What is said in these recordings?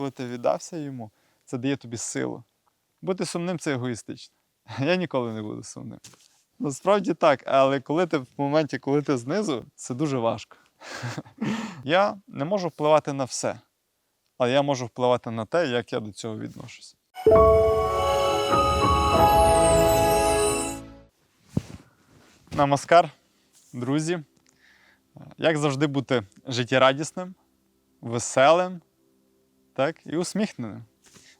коли ти віддався йому, це дає тобі силу. Бути сумним це егоїстично. Я ніколи не буду сумним. Насправді так, але коли ти в моменті, коли ти знизу, це дуже важко. Я не можу впливати на все, але я можу впливати на те, як я до цього відношусь. Намаскар, друзі. Як завжди бути життєрадісним, веселим так, і усміхненим.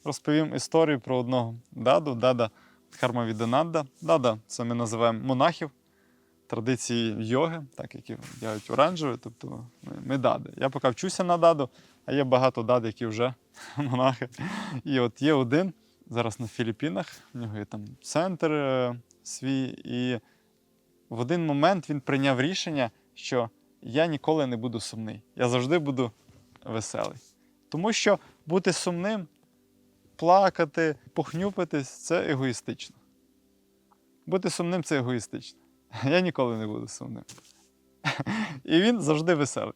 Розповім історію про одного даду, дада Хармавідананда. Дада це ми називаємо монахів традиції йоги, так, які вдягають оранжеве, тобто ми, ми дади. Я поки вчуся на даду, а є багато дад, які вже монахи. І от є один зараз на Філіппінах, в нього є там центр е, свій, і в один момент він прийняв рішення, що я ніколи не буду сумний. Я завжди буду веселий. Тому що бути сумним, плакати, похнюпитись це егоїстично. Бути сумним це егоїстично. Я ніколи не буду сумним. І він завжди веселий.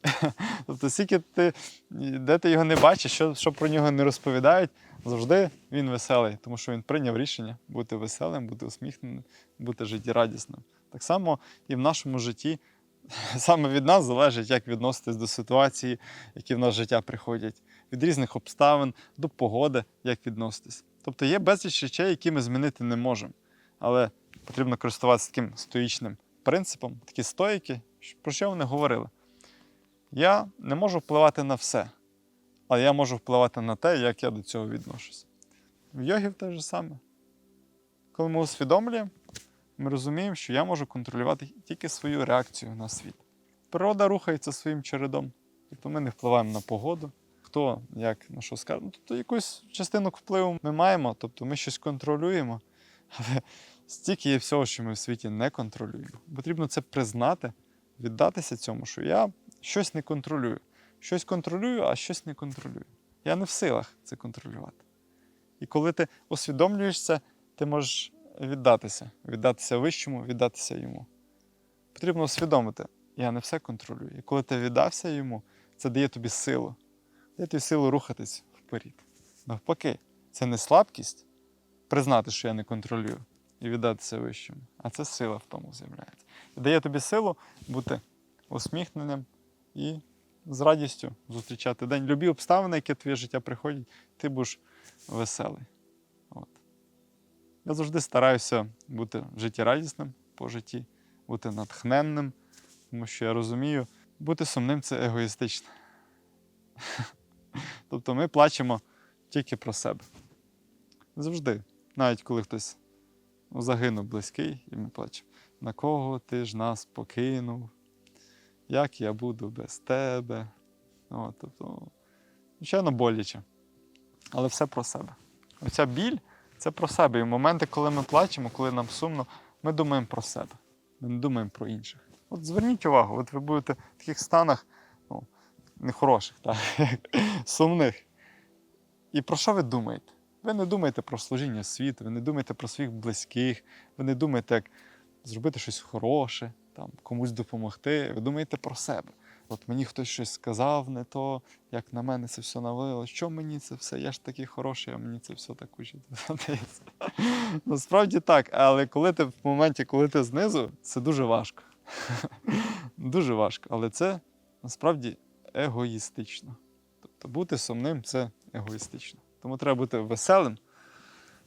Тобто, скільки ти, де ти його не бачиш, що, що про нього не розповідають, завжди він веселий, тому що він прийняв рішення бути веселим, бути усміхненим, бути життєрадісним. Так само і в нашому житті саме від нас залежить, як відноситись до ситуації, які в нас в життя приходять, від різних обставин до погоди, як відноситись. Тобто є безліч речей, які ми змінити не можемо. Але потрібно користуватися таким стоїчним принципом, такі стоїки, про що вони говорили. Я не можу впливати на все, але я можу впливати на те, як я до цього відношуся. В йогі те ж саме. Коли ми усвідомлюємо, ми розуміємо, що я можу контролювати тільки свою реакцію на світ. Природа рухається своїм чередом, тобто ми не впливаємо на погоду, хто як на що скаже. Ну, Тобто якусь частину впливу ми маємо, тобто ми щось контролюємо, але стільки є всього, що ми в світі не контролюємо. Потрібно це признати, віддатися цьому, що я щось не контролюю. Щось контролюю, а щось не контролюю. Я не в силах це контролювати. І коли ти усвідомлюєш це, ти можеш віддатися, віддатися вищому, віддатися йому. Потрібно усвідомити, я не все контролюю. І коли ти віддався йому, це дає тобі силу, дає тобі силу рухатись вперед. Навпаки, це не слабкість признати, що я не контролюю, і віддатися вищому, а це сила в тому з'являється. І дає тобі силу бути усміхненим і з радістю зустрічати день. Любі обставини, які в твоє життя приходять, ти будеш веселий. Я завжди стараюся бути життєрадісним по житті, бути натхненним, тому що я розумію, бути сумним це егоїстично. Тобто ми плачемо тільки про себе. Завжди. Навіть коли хтось ну, загинув близький, і ми плачемо. На кого ти ж нас покинув? Як я буду без тебе? От, тобто, звичайно, боляче. Але все про себе. Оця біль це про себе. І в моменти, коли ми плачемо, коли нам сумно, ми думаємо про себе. Ми не думаємо про інших. От зверніть увагу, от ви будете в таких станах ну, нехороших, так? сумних. І про що ви думаєте? Ви не думаєте про служіння світу, ви не думаєте про своїх близьких, ви не думаєте, як зробити щось хороше, там, комусь допомогти. Ви думаєте про себе. От мені хтось щось сказав не то, як на мене це все навило. Що мені це все? Я ж такий хороший, а мені це все так учить. Насправді так, але коли ти в моменті, коли ти знизу, це дуже важко. Дуже важко. Але це насправді егоїстично. Тобто бути сумним це егоїстично. Тому треба бути веселим.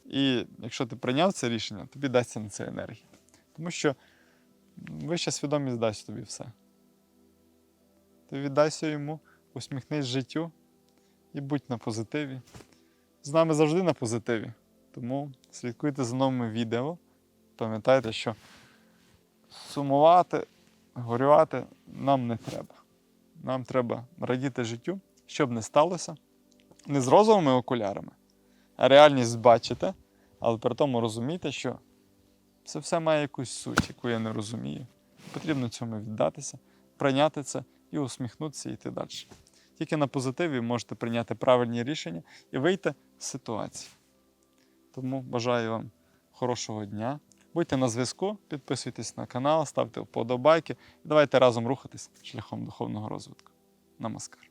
І якщо ти прийняв це рішення, тобі дасться на це енергія. Тому що вища свідомість дасть тобі все. Ти віддайся йому, усміхнись життю і будь на позитиві. З нами завжди на позитиві. Тому слідкуйте за новими відео. Пам'ятайте, що сумувати, горювати нам не треба. Нам треба радіти життю, щоб не сталося. Не з розовими окулярами, а реальність бачите, але при тому розумійте, що це все має якусь суть, яку я не розумію. Потрібно цьому віддатися, прийняти це і усміхнутися і йти далі. Тільки на позитиві можете прийняти правильні рішення і вийти з ситуації. Тому бажаю вам хорошого дня. Будьте на зв'язку, підписуйтесь на канал, ставте вподобайки і давайте разом рухатись шляхом духовного розвитку. Намаскар.